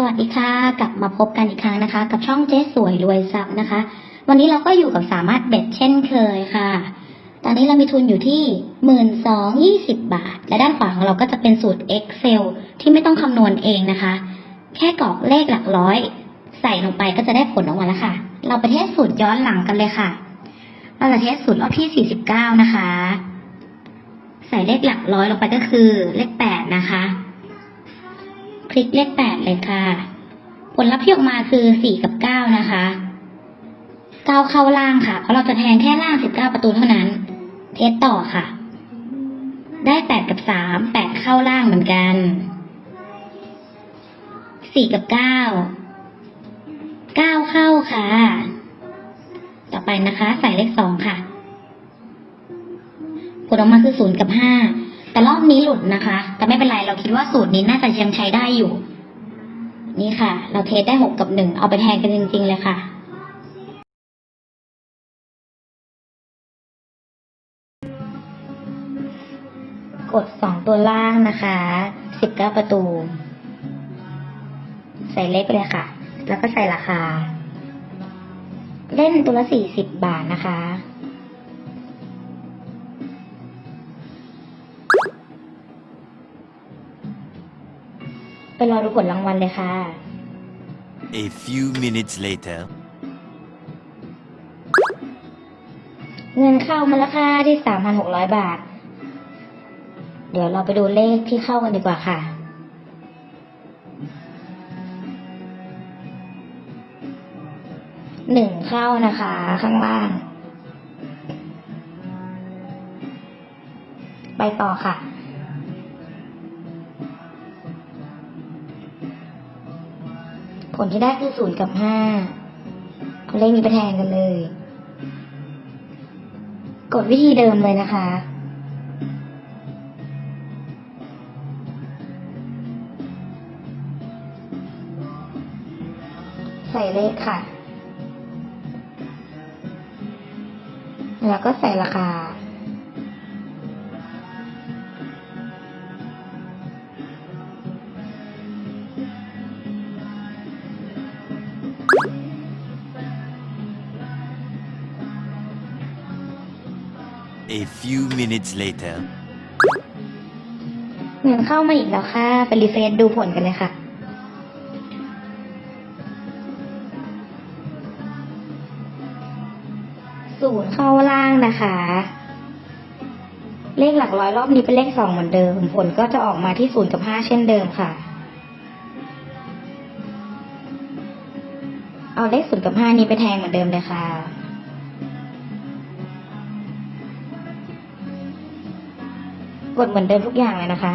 สวัสดีค่ะ กลับมาพบกันอีกครั้งนะคะ กับช่องเจ๊สวยรวยทรัพย์นะคะ วันนี้เราก็อยู่กับสามารถเบ็ดเช่นเคยค่ะ ตอนนี้เรามีทุนอยู่ที่หมื่นสองยี่สิบบาท และด้านขวาของเราก็จะเป็นสูตร Excel ที่ไม่ต้องคำนวณเองนะคะ แค่กรอกเลขหลักร้อย ใส่ลงไปก็จะได้ผลออกมาแล้วค่ะ เราไปเทสสูตรย้อนหลังกันเลยค่ะ เราจะเทสสูตรรอบที่49นะคะ ใส่เลขหลักร้อยลงไปก็คือเลข8นะคะ คลิกเลข8เลยค่ะ ผลลัพธ์ที่ออกมาคือ4กับ9นะคะ9เข้าล่างค่ะ เพราะเราจะแทงแค่ล่าง19ประตูเท่านั้น เทสต่อค่ะ ได้8กับ3 8เข้าล่างเหมือนกัน4กับ9 9เข้าค่ะ ต่อไปนะคะ ใส่เลข2ค่ะ ผลออกมาคือ0กับ5 แต่รอบนี้หลุดนะคะ แต่ไม่เป็นไรเราคิดว่าสูตรนี้น่าจะยังใช้ได้อยู่ นี่ค่ะ เราเทสได้6กับ1เอาไปแทนกันจริง ๆ เลยค่ะกด2ตัวล่างนะคะ19ประตู ใส่เลขไปเลยค่ะ แล้วก็ใส่ราคา เล่นตัวละ40บาทนะคะ ไปรอดูผลรางวัลเลยค่ะ A few minutes later. เงินเข้ามาแล้วค่ะที่ 3,600 บาท เดี๋ยวเราไปดูเลขที่เข้ากันดีกว่าค่ะ หนึ่งเข้านะคะ ข้างล่าง ไปต่อค่ะ ผลที่ได้คือศูนย์กับห้าเลขนี้ไปแทนกันเลย กดวิธีเดิมเลยนะคะ ใส่เลขค่ะ แล้วก็ใส่ราคา A few minutes later. เงินเข้ามาอีกแล้วค่ะ ไปรีเฟรชดูผลกันเลยค่ะ ศูนย์เข้าล่างนะคะ เลขหลักร้อยรอบนี้เป็นเลขสองเหมือนเดิม ผลก็จะออกมาที่ศูนย์กับห้าเช่นเดิมค่ะ เอาเลขศูนย์กับห้านี้ไปแทงเหมือนเดิมเลยค่ะ กดเหมือนเดิมทุกอย่างเลยนะคะ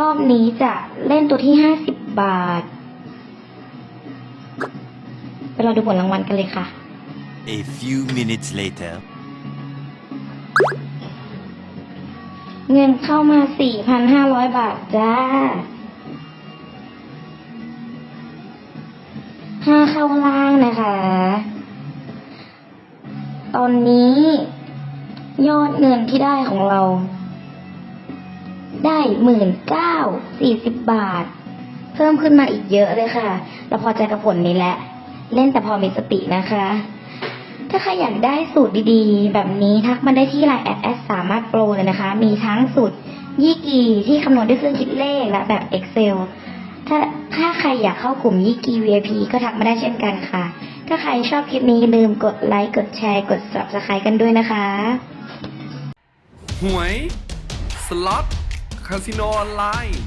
รอบนี้จะเล่นตัวที่ห้าสิบบาทไปรอดูผลรางวัลกันเลยค่ะ A few minutes later. เงินเข้ามาสี่พันห้าร้อยบาทจ้า ห้าเข้าล่างนะคะ ตอนนี้ ยอดเงินที่ได้ของเรา ได้หมื่นเก้าสี่สิบบาท เพิ่มขึ้นมาอีกเยอะเลยค่ะ เราพอใจกับผลนี้แหละ เล่นแต่พอมีสตินะคะ ถ้าใครอยากได้สูตรดีๆ แบบนี้ทักมาได้ที่ไลน์แอดแอสสามารถโปรเลยนะคะ มีทั้งสูตรยี่กีที่คำนวณด้วยเครื่องคิดเลขและแบบ Excel ถ้าถ้าใครอยากเข้ากลุ่มยี่กี VIP ก็ทักมาได้เช่นกันค่ะ ถ้าใครชอบคลิปนี้ลืมกดไลค์ กดแชร์ กด subscribe กันด้วยนะคะ หวย สล็อต คาสิโนออนไลน์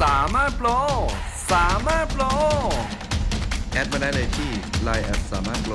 สามารถโปร สามารถโปร แอดมาได้เลยที่ Line แอดสามารถโปร